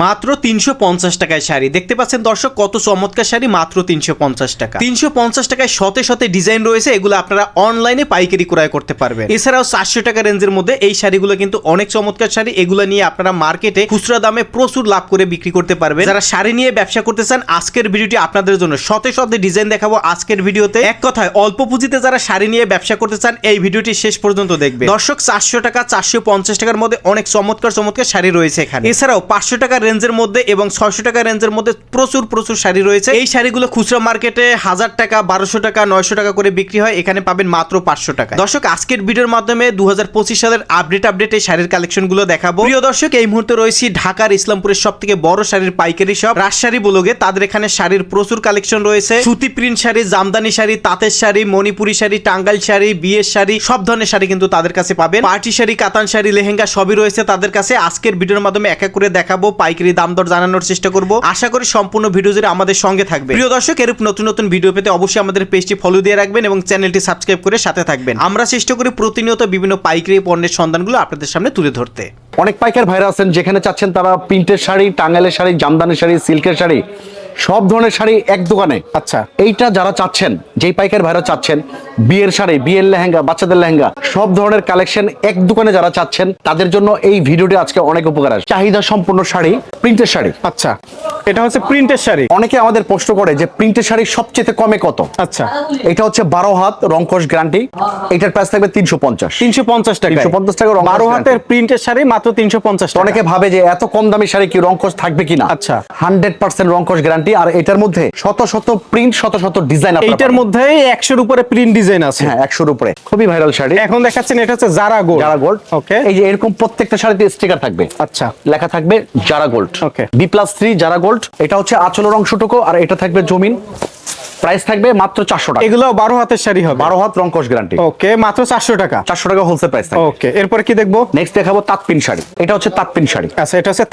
মাত্র তিনশো পঞ্চাশ টাকায় শাড়ি। দেখতে পাচ্ছেন দর্শক, কত চমৎকার শাড়ি, মাত্র তিনশো পঞ্চাশ টাকা। তিনশো পঞ্চাশ টাকায় শতে শতে ডিজাইন রয়েছে, এগুলো আপনারা অনলাইনে পাইকারি ক্রয় করতে পারবেন। এছাড়াও চারশো টাকা রেঞ্জের মধ্যে এই শাড়িগুলো কিন্তু অনেক চমৎকার শাড়ি, এগুলো নিয়ে আপনারা মার্কেটে খুচরা দামে প্রচুর লাভ করে বিক্রি করতে পারবেন। যারা শাড়ি নিয়ে ব্যবসা করতে চান, আজকের ভিডিওটি আপনাদের জন্য শতে শতে ডিজাইন দেখাবো আজকের ভিডিওতে। এক কথায়, অল্প পুঁজিতে যারা শাড়ি নিয়ে ব্যবসা করতে চান, এই ভিডিওটি শেষ পর্যন্ত দেখবে দর্শক, চারশো টাকা, চারশো পঞ্চাশ টাকার মধ্যে অনেক চমৎকার চমৎকার শাড়ি রয়েছে এখানে। এছাড়াও পাঁচশো টাকা রেঞ্জের মধ্যে এবং ছয়শো টাকা রেঞ্জের মধ্যে প্রচুর প্রচুর শাড়ি রয়েছে। এই শাড়িগুলো খুচরা মার্কেটে হাজার টাকা, বারোশো টাকা, নয়শো টাকা করে বিক্রি হয়। এখানে পাবেন মাত্র পাঁচশো টাকা দর্শক, আজকের ভিডিওর মাধ্যমে দু হাজার পঁচিশ সালের আপডেট আপডেট এই শাড়ির কালেকশনগুলো দেখাবো। প্রিয় দর্শক, এই মুহূর্তে রয়েছি ঢাকার ইসলামপুরের সব থেকে বড় শাড়ির পাইকারি শপ রাজশাড়ি বলগে। তাদের এখানে শাড়ির প্রচুর কালেকশন রয়েছে। সুতি প্রিন্ট শাড়ি, জামদানি শাড়ি, তাঁতের শাড়ি, মণিপুরি শাড়ি, টাঙ্গাইল শাড়ি, বিয়ের শাড়ি, সব ধরনের শাড়ি কিন্তু তাদের কাছে পাবেন। পার্টি শাড়ি, কাতান শাড়ি, লেহেঙ্গা সবই রয়েছে তাদের কাছে। আজকের ভিডিওর মাধ্যমে এক এক করে দেখাবো। পাইকারি দাম দর জানানোর চেষ্টা করব। আশা করি সম্পূর্ণ ভিডিও জুড়ে আমাদের সঙ্গে থাকবে প্রিয় দর্শক, এরূপ নতুন নতুন ভিডিও পেতে অবশ্যই আমাদের পেজটি ফলো দিয়ে রাখবেন এবং চ্যানেলটি সাবস্ক্রাইব করে সাথে থাকবেন। আমরা চেষ্টা করি প্রতিনিয়ত বিভিন্ন পাইকারি পণ্যের সন্ধানগুলো আপনাদের সামনে তুলে ধরতে। অনেক পাইকার ভাইরা আছেন, যেখানে চাচ্ছেন তারা প্রিন্টের শাড়ি টাঙ্গালের শাড়ি জামদানি শাড়ি, সিল্কের শাড়ি। সব ধরনের শাড়ি এক দোকানে। আচ্ছা। এইটা যারা চাচ্ছেন যেই পাইকার ভাইরা চাচ্ছেন বিয়ের শাড়ি বিয়ের লেহেঙ্গা বাচ্চাদের লেহেঙ্গা সব ধরনের কালেকশন এক দোকানে যারা চাচ্ছেন তাদের জন্য এই ভিডিওটি আজকে অনেক উপকার আসে চাহিদা সম্পূর্ণ শাড়ি প্রিন্টের শাড়ি। আচ্ছা। এটা হচ্ছে প্রিন্টের শাড়ি? অনেকে আমাদের প্রশ্ন করে যে প্রিন্টের শাড়ি সবচেয়ে কমে কত? আচ্ছা। এটা হচ্ছে বারো হাত রংকশ গ্যারান্টি। এটার প্রাইস থাকবে তিনশো পঞ্চাশ। তিনশো পঞ্চাশ টাকা 350 টাকা রং বারো হাতের প্রিন্টের শাড়ি মাত্র তিনশো পঞ্চাশ অনেকে ভাবে যে এত কম দামি শাড়ি কি রংকশ থাকবে কিনা? আচ্ছা। হান্ড্রেড পার্সেন্ট রংকশ গ্যারান্টি আর এটার মধ্যে শত শত প্রিন্ট শত শত ডিজাইন এটার মধ্যে একশোর উপরে প্রিন্ট ডিজাইন আছে। হ্যাঁ একশোর উপরে। খুবই ভাইরাল শাড়ি। এখন দেখাচ্ছেন এটা হচ্ছে জারা গোল্ড জারা গোল্ড ওকে এই যে এরকম প্রত্যেকটা শাড়িতে স্টিকার থাকবে। আচ্ছা। লেখা থাকবে Zara gold okay B plus three Zara gold এটা হচ্ছে আচলের অংশটুকু আর এটা থাকবে জমিন। প্রাইস থাকবে মাত্র চারশো টাকা। এগুলো বারো হাতের শাড়ি হবে। বারো হাত রংকশ গ্যারান্টি ওকে মাত্র চারশো টাকা। চারশো টাকা হোলসেল প্রাইস থাকবে। ওকে এরপরে কি দেখব? নেক্সট দেখাবো তাঁতপিন শাড়ি। এটা হচ্ছে তাঁতপিন শাড়ি। আচ্ছা এটা হচ্ছে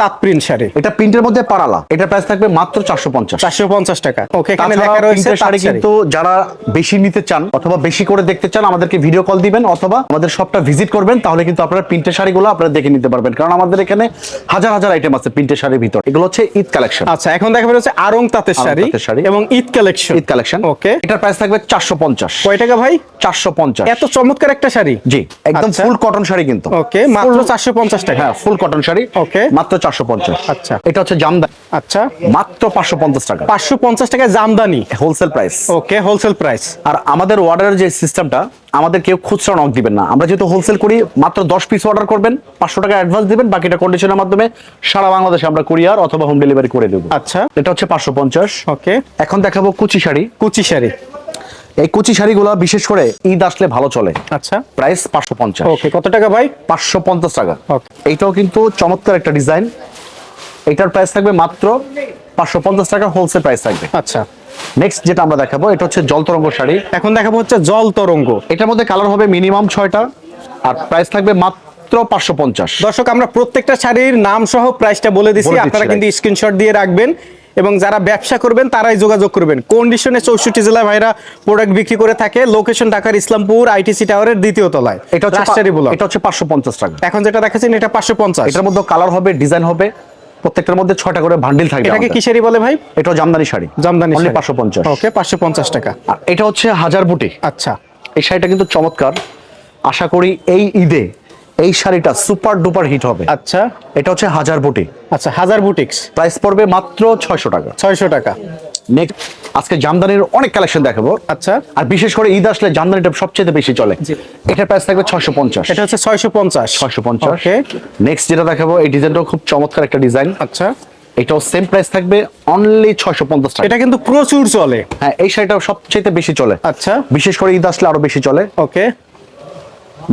শাড়ি। এটা প্রিন্টের মধ্যে পারালা। এটার প্রাইস থাকবে মাত্র চারশো পঞ্চাশ। চারশো পঞ্চাশ টাকা। ওকে এখানে লেখা রয়েছে শাড়ি কিন্তু যারা বেশি নিতে চান অথবা বেশি করে দেখতে চান আমাদেরকে ভিডিও কল দিবেন অথবা আমাদের শপটা ভিজিট করবেন তাহলে কিন্তু আপনারা প্রিন্টের শাড়িগুলো আপনারা দেখে নিতে পারবেন। কারণ আমাদের এখানে হাজার হাজার আইটেম আছে প্রিন্টের শাড়ির ভিতর। এগুলো হচ্ছে ঈদ কালেকশন আচ্ছা এখন দেখা হচ্ছে আরং তাঁতের শাড়ি তাঁতের শাড়ি। এবং Eid collection Eid collection. Okay এটার প্রাইস থাকবে চারশো পঞ্চাশ। কয় টাকা ভাই? চারশো পঞ্চাশ। এত চমৎকার একটা শাড়ি। জি একদম আচ্ছা। ফুল কটন শাড়ি কিন্তু। ওকে মাত্র চারশো পঞ্চাশ টাকা। হ্যাঁ ফুল কটন শাড়ি। ওকে মাত্র চারশো পঞ্চাশ। আচ্ছা। এটা হচ্ছে জামদানি। আচ্ছা। মাত্র পাঁচশো পঞ্চাশ টাকা। পাঁচশো পঞ্চাশ টাকায় Jamdani. Wholesale price okay wholesale price আর আমাদের অর্ডারের যে সিস্টেমটা আমাদের কেউ খুচরা নক দিবেন না। আমরা যেহেতু হোলসেল করি মাত্র দশ পিস অর্ডার করবেন পাঁচশো টাকা অ্যাডভান্স দিবেন বাকিটা কন্ডিশনের মাধ্যমে সারা বাংলাদেশে আমরা কুরিয়ার অথবা হোম ডেলিভারি করে দেবো। আচ্ছা। এটা হচ্ছে পাঁচশো পঞ্চাশ। ওকে এখন দেখাবো কুচি শাড়ি। কুচি শাড়ি। এই কুচি শাড়িগুলো বিশেষ করে ঈদ আসলে ভালো চলে। আচ্ছা। প্রাইস পাঁচশো পঞ্চাশ। ওকে কত টাকা ভাই? পাঁচশো পঞ্চাশ টাকা. এইটাও কিন্তু চমৎকার একটা ডিজাইন এটার প্রাইস থাকবে মাত্র পাঁচশো পঞ্চাশ টাকা হোলসেল প্রাইস থাকবে। আচ্ছা। নেক্সট যেটা আমরা দেখাবো এটা হচ্ছে জলতরঙ্গ শাড়ি এখন দেখাবো হচ্ছে জল তরঙ্গ। এটার মধ্যে কালার হবে মিনিমাম ছয়টা আর প্রাইস থাকবে মাত্র পাঁচশো পঞ্চাশ। দর্শক আমরা প্রত্যেকটা শাড়ির নাম সহ প্রাইসটা বলে দিচ্ছি আপনারা কিন্তু. স্ক্রিনশট দিয়ে রাখবেন এবং যারা ব্যবসা করবেন তারাই যোগাযোগ করবেন। কন্ডিশনে চৌষট্টি জেলায় ভাইরা প্রোডাক্ট বিক্রি করে থাকে লোকেশন ঢাকার ইসলামপুর আইটিসি টাওয়ারের দ্বিতীয় তলায়। এটা হচ্ছে এটা হচ্ছে পাঁচশো পঞ্চাশ টাকা। এখন যেটা দেখাচ্ছেন এটা পাঁচশো পঞ্চাশ। এটার মধ্যে কালার হবে ডিজাইন হবে। প্রত্যেকটার মধ্যে ছয়টা করে ভান্ডিল থাকবে এটাকে কি শাড়ি বলে ভাই? এটা জামদানি শাড়ি। জামদানি শাড়ি। পাঁচশো পঞ্চাশ। ওকে পাঁচশো পঞ্চাশ টাকা। আর এটা হচ্ছে হাজার বুটি। আচ্ছা। এই শাড়িটা কিন্তু চমৎকার। আশা করি এই ঈদে এই শাড়িটা সুপার ডুপার হিট হবে। আচ্ছা। এটা হচ্ছে হাজার বুটি। আচ্ছা হাজার বুটিক্স। প্রাইস পড়বে মাত্র ছয়শো টাকা। ছয়শো টাকা। নেক্সট আজকে জামদানির অনেক কালেকশন দেখাবো। আচ্ছা। আর বিশেষ করে ঈদ আসলে জামদানিটা সবচেয়ে বেশি চলে। এটার প্রাইস থাকবে ছয়শো পঞ্চাশ। এটা হচ্ছে ছয়শো পঞ্চাশ। ছয়শো পঞ্চাশ। নেক্সট যেটা দেখাবো এই ডিজাইনটাও খুব চমৎকার একটা ডিজাইন আচ্ছা। এটাও সেম প্রাইস থাকবে অনলি ছয়শো পঞ্চাশ টাকা। এটা কিন্তু প্রচুর চলে। হ্যাঁ এই শাড়িটাও সবচেয়ে বেশি চলে। আচ্ছা। বিশেষ করে ঈদ আসলে আরও বেশি চলে। ওকে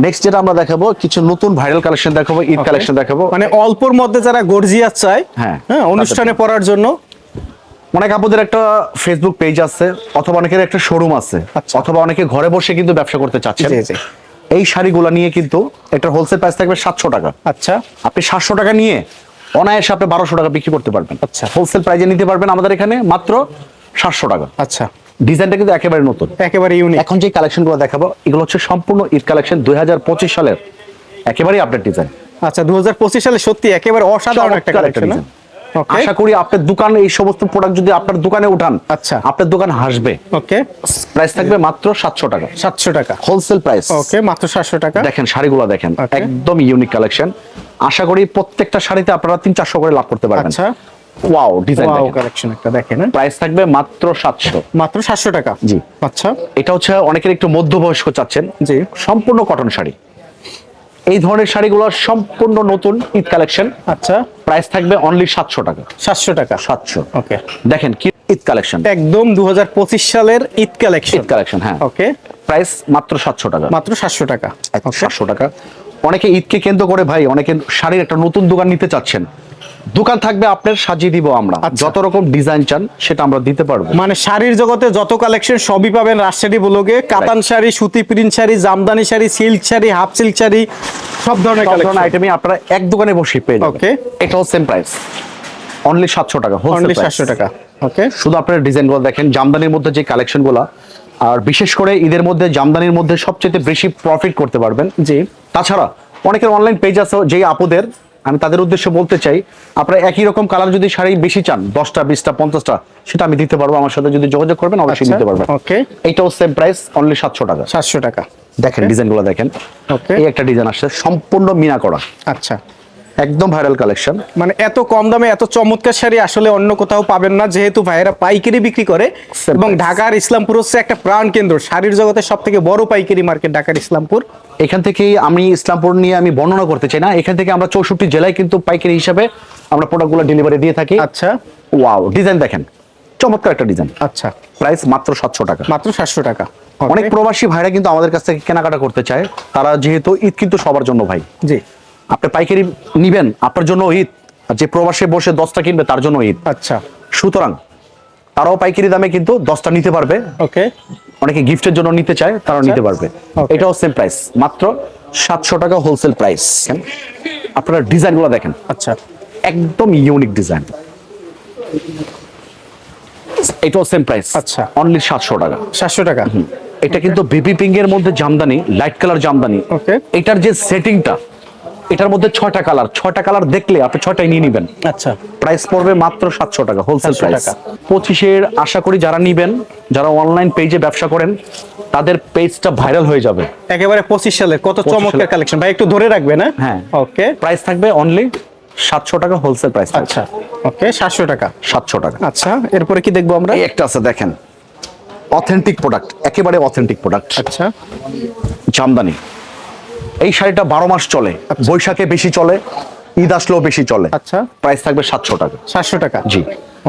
নেক্সট যেটা আমরা দেখাবো কিছু নতুন ভাইরাল কালেকশন দেখাবো ঈদ কালেকশন দেখাবো। মানে অল্পর মধ্যে যারা গর্জিয়াস চায় হ্যাঁ। হ্যাঁ অনুষ্ঠানে পড়ার জন্য অনেক আপুদের একটা ফেসবুক পেজ আছে অথবা অনেকের একটা শোরুম আছে আচ্ছা। অথবা অনেকে ঘরে বসে কিন্তু ব্যবসা করতে চাচ্ছেন। এই শাড়িগুলো নিয়ে কিন্তু এটার হোলসেল প্রাইস থাকবে সাতশো টাকা। আচ্ছা। আপনি সাতশো টাকা নিয়ে অনায়াসে আপনি বারোশো টাকা বিক্রি করতে পারবেন। আচ্ছা। হোলসেল প্রাইজে নিতে পারবেন আমাদের এখানে মাত্র সাতশো টাকা। আচ্ছা। ডিজাইনটা কিন্তু একেবারে নতুন। একেবারে ইউনিক এখন যে কালেকশনগুলো দেখাবো এগুলো হচ্ছে সম্পূর্ণ ঈদ কালেকশন দুই হাজার পঁচিশ সালের একেবারেই আপডেট ডিজাইন আচ্ছা দুই হাজার পঁচিশ সালে সত্যি একেবারে অসাধারণ একটা একটা কালেকশন. আশা করি আপনার দোকান এই সমস্ত প্রোডাক্ট যদি আপনার দোকানে উঠান আচ্ছা। আপনার দোকান হাসবে। ওকে প্রাইস থাকবে মাত্র সাতশো টাকা। সাতশো টাকা। হোলসেল প্রাইস ওকে মাত্র সাতশো টাকা। দেখেন শাড়িগুলো দেখেন একদম ইউনিক কালেকশন আশা করি প্রত্যেকটা শাড়িতে আপনারা তিন চারশো করে লাভ করতে পারবেন। আচ্ছা। ওয়াও ডিজাইন ওয়াও কালেকশন একটা দেখেন হ্যাঁ? প্রাইস থাকবে মাত্র সাতশো। মাত্র সাতশো টাকা। জি। আচ্ছা। এটা হচ্ছে অনেকের একটু মধ্যবয়স্ক চাচ্ছেন। জি। সম্পূর্ণ কটন শাড়ি। এই ধরনের শাড়িগুলো সম্পূর্ণ নতুন ঈদ কালেকশন। আচ্ছা। প্রাইস থাকবে অনলি সাতশো টাকা। সাতশো টাকা। সাতশো। ওকে। দেখেন কি ঈদ কালেকশন। একদম দুহাজার পঁচিশ সালের ঈদ কালেকশন। ঈদ কালেকশন হ্যাঁ। ওকে। প্রাইস মাত্র সাতশো টাকা। মাত্র সাতশো টাকা। ওকে। সাতশো টাকা। অনেকে ঈদকে কেন্দ্র করে ভাই অনেকে শাড়ির একটা নতুন দোকান নিতে চাচ্ছেন। দোকান থাকবে আপনার সাজিয়ে দিব আমরা। আচ্ছা। যত রকম ডিজাইন চান সেটা আমরা দিতে পারব। মানে শাড়ির জগতে যত কালেকশন সবই পাবেন রাজশাহী ব্লগে। কাতান শাড়ি সুতি print sari Jamdani sari silk sari half silk sari সব ধরনের কালেকশন আইটেমই আপনারা এক দোকানে বসে পেয়ে যাবেন। Okay. এটাও সেম প্রাইস অনলি সাতশো টাকা হোলসেল অনলি সাতশো টাকা ওকে শুধু আপনারা ডিজাইনগুলো দেখেন জামদানির মধ্যে যে কালেকশনগুলো আর বিশেষ করে ঈদের মধ্যে জামদানির মধ্যে সবচেয়ে বেশি প্রফিট করতে পারবেন। জি। তাছাড়া অনেকের অনলাইন পেজ আছে যেই আপুদের আমি তাদের উদ্দেশ্যে বলতে চাই আপনারা একই রকম কালার যদি শাড়ি বেশি চান দশটা বিশটা পঞ্চাশটা সেটা আমি দিতে পারব আমার সাথে যদি যোগাযোগ করবেন অবশ্যই আচ্ছা, দিতে পারবেন। ওকে। এইটাও সেম প্রাইস অনলি সাতশো টাকা। সাতশো টাকা। দেখেন ডিজাইনগুলো দেখেন. এই একটা ডিজাইন আসছে সম্পূর্ণ মিনা করা। আচ্ছা। একদম ভাইরাল কালেকশন মানে এত কম দামে এত চমৎকার শাড়ি আসলে অন্য কোথাও পাবেন না যেহেতু ভাইয়েরা পাইকারি বিক্রি করে। এবং ঢাকার ইসলামপুর হচ্ছে একটা প্রাণ কেন্দ্র শাড়ির জগতে সব থেকে বড় পাইকারি মার্কেট ঢাকার ইসলামপুর। এখান থেকেই আমি ইসলামপুর নিয়ে আমি বর্ণনা করতে চাই না এখান থেকে আমরা চৌষট্টি জেলায় কিন্তু পাইকারি হিসাবে আমরা প্রোডাক্টগুলো ডেলিভারি দিয়ে থাকি। আচ্ছা। ওয়াও ডিজাইন দেখেন চমৎকার একটা ডিজাইন আচ্ছা। প্রাইস মাত্র সাতশো টাকা। মাত্র সাতশো টাকা। অনেক প্রবাসী ভাইরা কিন্তু আমাদের কাছ থেকে কেনাকাটা করতে চায় তারা যেহেতু ঈদ কিন্তু সবার জন্য ভাই। জি। আপনি পাইকারি নিবেন আপনার জন্য ঈদ। আর যে প্রবাসে বসে দশটা কিনবে তার জন্য ঈদ। আচ্ছা। সুতরাং তারাও পাইকারি দামে কিন্তু দশটা নিতে পারবে। ওকে। অনেকে গিফটের জন্য নিতে চায় তারাও নিতে পারবে। এটাও সেম প্রাইস মাত্র সাতশো টাকা হোলসেল প্রাইস আপনারা ডিজাইনগুলো দেখেন। আচ্ছা। একদম ইউনিক ডিজাইন এটাও সেম প্রাইস আচ্ছা। অনলি সাতশো টাকা। সাতশো টাকা। এটা কিন্তু বেবি পিঙ্ক এর মধ্যে Jamdani light colour Jamdani. Okay. এটার যে সেটিংটা এটার মধ্যে ছয়টা কালার ছয়টা কালার দেখলে আপনি ছয়টাই নিয়ে নিবেন। আচ্ছা। প্রাইস পড়বে মাত্র সাতশো টাকা হোলসেল 700 প্রাইস। পঁচিশের আশা করি যারা নিবেন যারা অনলাইন পেজে ব্যবসা করেন তাদের পেজটা ভাইরাল হয়ে যাবে। একেবারে পঁচিশ সালের কত 25 চমৎকার কালেকশন ভাই একটু ধরে রাখবেন হ্যাঁ? হ্যাঁ। ওকে প্রাইস থাকবে অনলি সাতশো টাকা হোলসেল প্রাইস আচ্ছা। ওকে সাতশো টাকা। সাতশো টাকা। আচ্ছা এরপরে কি দেখব আমরা? একটা আছে দেখেন। অথেন্টিক প্রোডাক্ট একেবারে অথেন্টিক প্রোডাক্ট আচ্ছা। জামদানি। এই শাড়িটা বারো মাস চলে বৈশাখে বেশি চলে ঈদ আসলেও বেশি চলে। আচ্ছা। প্রাইস থাকবে সাতশো টাকা। সাতশো টাকা। জি।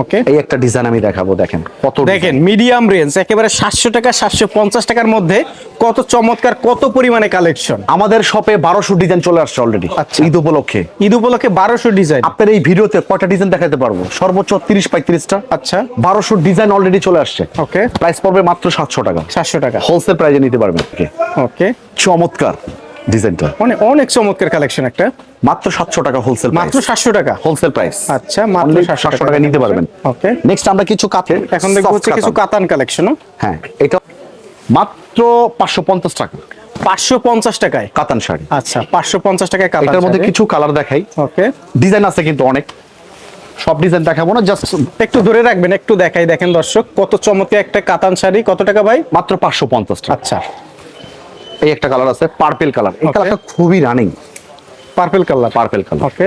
ওকে। এই একটা ডিজাইন আমি দেখাবো দেখেন কত দেখেন মিডিয়াম রেঞ্জ একেবারে সাতশো টাকা সাতশো পঞ্চাশ টাকার মধ্যে কত চমৎকার কত পরিমাণে কালেকশন আমাদের শপে বারোশো ডিজাইন চলে আসছে অলরেডি আচ্ছা। ঈদ উপলক্ষে। ঈদ উপলক্ষে বারোশো ডিজাইন আপনার এই ভিডিওতে কয়টা ডিজাইন দেখাতে পারব? সর্বোচ্চ তিরিশ পঁয়ত্রিশটা। আচ্ছা। বারোশো ডিজাইন অলরেডি চলে আসছে। ওকে। প্রাইস পড়বে মাত্র সাতশো টাকা। সাতশো টাকা। হোলসেল প্রাইজে নিতে পারবেন। ওকে। চমৎকার। ডিজাইনটা। মানে অনেক চমৎকার কালেকশন একটা। মাত্র সাতশো টাকা হোলসেল মাত্র সাতশো টাকা? হোলসেল প্রাইস আচ্ছা, মাত্র 700 টাকা। নিতে পারবেন। Okay. নেক্সট আমরা কিছু কাতে এখন দেখব হচ্ছে কিছু কাতান কালেকশন হ্যাঁ এটা মাত্র পাঁচশো পঞ্চাশ টাকা। পাঁচশো পঞ্চাশ টাকায়? কাতান শাড়ি। আচ্ছা পাঁচশো পঞ্চাশ টাকায় কাতান এটার মধ্যে কিছু কালার দেখাই। ওকে ডিজাইন আছে কিন্তু অনেক। সব ডিজাইন দেখাবো না জাস্ট একটু ধরে রাখবেন একটু দেখাই দেখেন দর্শক কত চমৎকার একটা কাতান শাড়ি। কত টাকা ভাই? মাত্র পাঁচশো পঞ্চাশ টাকা। আচ্ছা। এই একটা কালার আছে পার্পেল কালার এই কালারটা খুবই running purple colour purple colour okay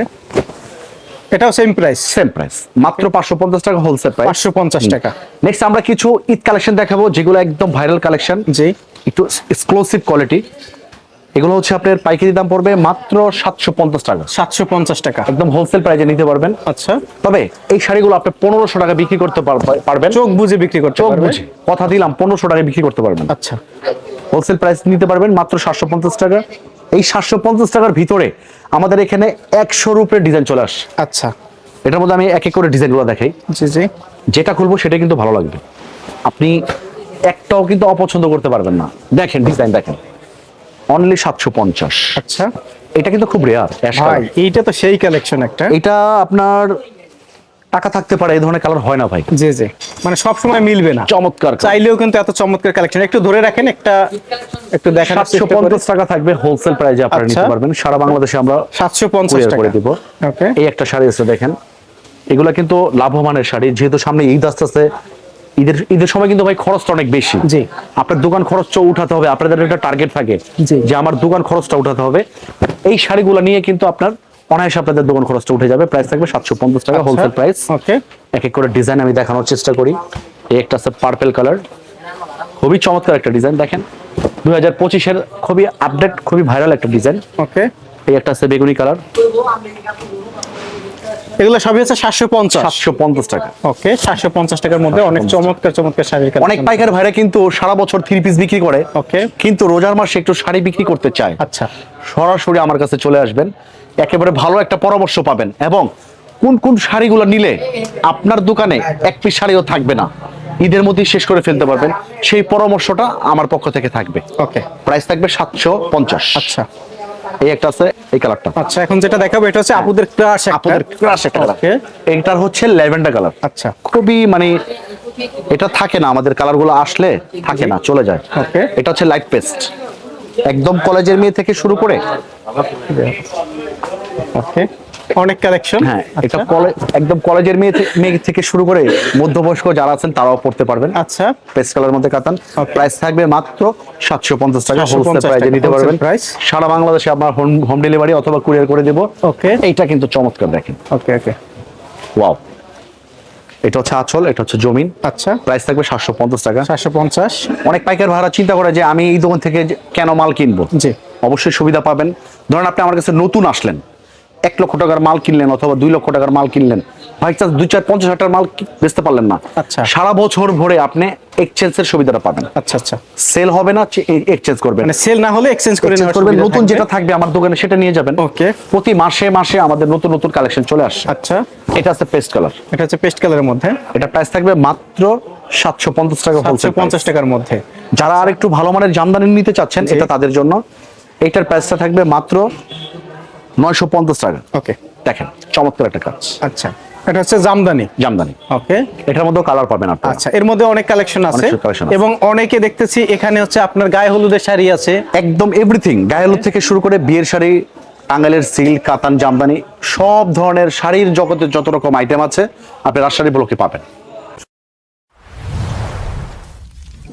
এটাও সেম প্রাইস সেম প্রাইস মাত্র পাঁচশো পঞ্চাশ টাকা হোলসেল প্রাইস পাঁচশো পঞ্চাশ টাকা। নেক্সট আমরা কিছু ঈদ কালেকশন দেখাবো যেগুলো একদম ভাইরাল কালেকশন জি। একটু এক্সক্লুসিভ কোয়ালিটি এগুলো হচ্ছে আপনার পাইকারি দাম পড়বে মাত্র সাতশো পঞ্চাশ টাকা। সাতশো পঞ্চাশ টাকা। একদম হোলসেল প্রাইজে নিতে পারবেন। আচ্ছা। তবে এই শাড়িগুলো আপনি পনেরোশো টাকা বিক্রি করতে পার- পারবেন। চোখ বুঝে বিক্রি করতে বুঝে কথা দিলাম পনেরোশো টাকা বিক্রি করতে পারবেন। আচ্ছা। হোলসেল প্রাইস নিতে পারবেন মাত্র সাতশো পঞ্চাশ টাকা। এই সাতশো পঞ্চাশ টাকার ভিতরে আমাদের এখানে একশোর উপরে ডিজাইন চলে আসে। আচ্ছা। এটার মধ্যে আমি এক এক করে ডিজাইনগুলো দেখাই। জি জি। যেটা খুলবো সেটা কিন্তু ভালো লাগবে। আপনি একটাও কিন্তু অপছন্দ করতে পারবেন না। দেখেন ডিজাইন দেখেন। অনলি সাতশো পঞ্চাশ। আচ্ছা। এটা কিন্তু খুব রেয়ার এইটা তো সেই কালেকশন একটা। এটা আপনার টাকা থাকতে পারে এই ধরনের কালার হয় না ভাই। জি জি। মানে সব সময় মিলবে না। চমৎকার চাইলেও কিন্তু এত চমৎকার কালেকশন একটু ধরে রাখেন একটা একটু সাতশো পঞ্চাশ টাকা থাকবে হোলসেল প্রাইজে আপনারা আচ্ছা। নিতে পারবেন। সারা বাংলাদেশে আমরা সাতশো পঞ্চাশ courier টাকা। করে দিব। ওকে। এই একটা শাড়ি আছে দেখেন। এগুলো কিন্তু লাভবানের শাড়ি। যেহেতু সামনে ঈদ আসতে আসতে ঈদের ঈদের সময় কিন্তু ভাই খরচটা অনেক বেশি। জি। আপনার দোকান খরচটা উঠাতে হবে। আপনাদের একটা টার্গেট থাকে জি। যে আমার দোকান খরচটা উঠাতে হবে। এই শাড়িগুলো নিয়ে কিন্তু আপনার অনায়াসে আপনাদের দোকান খরচটা উঠে যাবে। প্রাইস থাকবে সাতশো পঞ্চাশ টাকা হোলসেল প্রাইস ওকে এক এক করে ডিজাইন আমি দেখানোর চেষ্টা করি। এই একটা আছে পার্পেল কালার খুবই চমৎকার একটা ডিজাইন দেখেন। দুই হাজার পঁচিশের খুবই আপডেট খুবই ভাইরাল একটা ডিজাইন ওকে এই একটা আছে বেগুনি কালার এগুলো সবই হচ্ছে সাতশো পঞ্চাশ। সাতশো পঞ্চাশ টাকা। ওকে সাতশো পঞ্চাশ টাকার মধ্যে অনেক চমৎকার চমৎকার শাড়ির অনেক পাইকার ভাইরা কিন্তু সারা বছর থ্রি পিস বিক্রি করে। ওকে কিন্তু রোজার মাসে একটু শাড়ি বিক্রি করতে চায়। আচ্ছা। সরাসরি আমার কাছে চলে আসবেন। একেবারে ভালো একটা পরামর্শ পাবেন। এবং কোন কোন শাড়িগুলো নিলে আপনার দোকানে এক পিস শাড়িও থাকবে না ঈদের মধ্যেই শেষ করে ফেলতে পারবেন। সেই পরামর্শটা আমার পক্ষ থেকে থাকবে। ওকে। প্রাইস থাকবে সাতশো পঞ্চাশ। আচ্ছা। এই একটা আছে এই কালারটা। আচ্ছা এখন যেটা দেখাবো এটা হচ্ছে আপুদের ক্রাশ আপনাদের ক্রাশ একটা কালার হচ্ছে ল্যাভেন্ডার কালার। আচ্ছা। খুবই মানে এটা থাকে না আমাদের কালারগুলো আসলে থাকে না চলে যায়. এটা হচ্ছে লাইট পেস্ট একদম কলেজের মেয়ে থেকে শুরু করে? ওকে অনেক কালেকশন হ্যাঁ এটা একদম কলেজের মেয়ে মেয়ে থেকে শুরু করে মধ্যবয়স্ক যারা আছেন তারাও পড়তে পারবেন। আচ্ছা। পেস্ট কালার মধ্যে কাতান. প্রাইস থাকবে মাত্র সাতশো পঞ্চাশ টাকা 750 হোলসেল প্রাইসে নিতে পারবেন। price। সারা বাংলাদেশে আপনার হোম ডেলিভারি অথবা কুরিয়ার করে দেবো। Okay. এইটা কিন্তু চমৎকার দেখেন। ওকে ওকে ওয়াও এটা হচ্ছে আচল এটা হচ্ছে জমিন। আচ্ছা। প্রাইস থাকবে সাতশো পঞ্চাশ টাকা। সাতশো পঞ্চাশ। অনেক পাইকার ভাড়া চিন্তা করে যে আমি এই দোকান থেকে কেন মাল কিনবো। জি। অবশ্যই সুবিধা পাবেন। ধরেন আপনি আমার কাছে নতুন আসলেন। এক লক্ষ টাকার মাল কিনলেন অথবা দুই লক্ষ টাকার মাল কিনলেন। ভাই চান্স দুই চার পঞ্চাশ হাজার মাল বেচতে পারলেন না। আচ্ছা। সারা বছর ভরে আপনি এক্সচেঞ্জের সুবিধাটা পাবেন। আচ্ছা আচ্ছা। সেল হবে না এক্সচেঞ্জ করবেন। মানে সেল না হলে এক্সচেঞ্জ করে করবেন নতুন যেটা থাকবে আমার দোকানে সেটা নিয়ে যাবেন। ওকে প্রতি মাসে মাসে আমাদের নতুন নতুন কালেকশন চলে আসছে। আচ্ছা। এটা আছে পেস্ট কালার এটা হচ্ছে পেস্ট কালারের মধ্যে। এটা প্রাইস থাকবে মাত্র সাতশো পঞ্চাশ টাকা পঞ্চাশ টাকার মধ্যে। যারা আর একটু ভালো মানের জামদানি নিতে চাচ্ছেন এটা তাদের জন্য। এইটার প্রাইসটা থাকবে মাত্র নয়শো পঞ্চাশ টাকা। ওকে দেখেন চমৎকার একটা কাজ। আচ্ছা এটা হচ্ছে জামদানি। জামদানি। ওকে এটার মধ্যেও কালার পাবেন আপনারা। আচ্ছা এর মধ্যে অনেক কালেকশন আছে। এবং অনেকে দেখতেছি এখানে হচ্ছে আপনার গায়ে হলুদের শাড়ি আছে। একদম এভরিথিং গায়েলু থেকে শুরু করে বিয়ের শাড়ি টাঙ্গাইলের সিল্ক কাতান জামদানি সব ধরনের শাড়ির জগতে যত রকম আইটেম আছে আপনি রাজশাড়ি ব্লকে পাবেন।